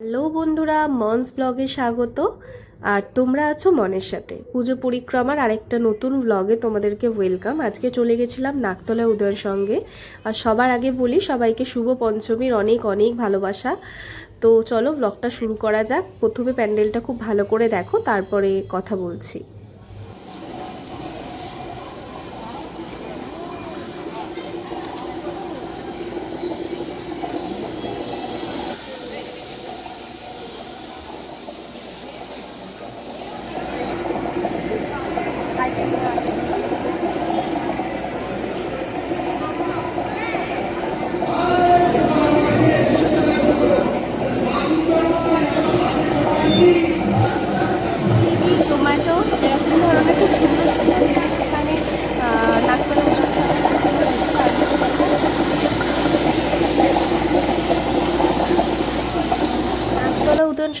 Hello বন্ধুরা, মনস ব্লগে স্বাগত। আর তোমরা আছো মনের সাথে। পুজো পরিক্রমার আরেকটা নতুন ব্লগে তোমাদেরকে ওয়েলকাম আজকে চলে গেছিলাম নাকতলা উদয়ের সঙ্গে। আর সবার আগে বলি, সবাইকে শুভ পঞ্চমীর অনেক অনেক ভালোবাসা। তো চলো ব্লগটা শুরু করা যাক। প্রথমে প্যান্ডেলটা খুব ভালো করে দেখো, তারপরে কথা বলছি সুইগি জোম্যাটো এরকম ধরনের খুব সুন্দর সুন্দর জিনিস এখানে আহ, নাকতলা উদয়ন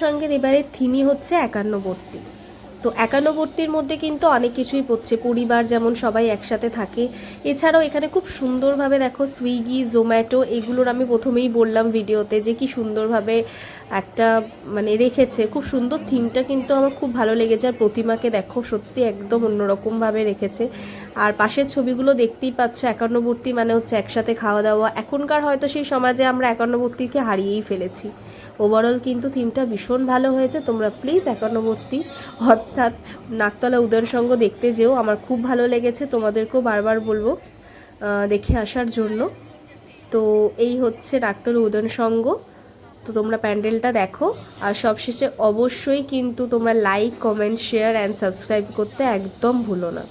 সঙ্গে এবারে থিমই হচ্ছে একান্নবর্তী। তো একান্নবর্তীর মধ্যে কিন্তু অনেক কিছুই পড়ছে পরিবার যেমন সবাই একসাথে থাকে। এছাড়াও এখানে খুব সুন্দরভাবে দেখো, সুইগি, জোম্যাটো, এগুলোর আমি প্রথমেই বললাম ভিডিওতে যে কি সুন্দরভাবে একটা মানে রেখেছে। খুব সুন্দর থিমটা কিন্তু আমার খুব ভালো লেগেছে, আর প্রতিমাকে দেখো, সত্যি একদম অন্যরকমভাবে রেখেছে। আর পাশের ছবিগুলো দেখতেই পাচ্ছ, একান্নবর্তী মানে হচ্ছে একসাথে খাওয়া দাওয়া। এখনকার হয়তো সেই সমাজে আমরা একান্নবর্তীকে হারিয়েই ফেলেছি। ওভারঅল কিন্তু থিমটা ভীষণ ভালো হয়েছে। তোমরা প্লিজ একান্নবর্তী, অর্থাৎ নাকতলা উদয়ন সঙ্গ দেখতে যেও। আমার খুব ভালো লেগেছে, তোমাদেরকেও বারবার বলব দেখে আসার জন্য। তো এই হচ্ছে নাকতলা উদয়ন সঙ্গ তো তোমরা প্যান্ডেলটা দেখো। আর সবশেষে অবশ্যই কিন্তু তোমরা like comment share and subscribe করতে একদম ভুলো না।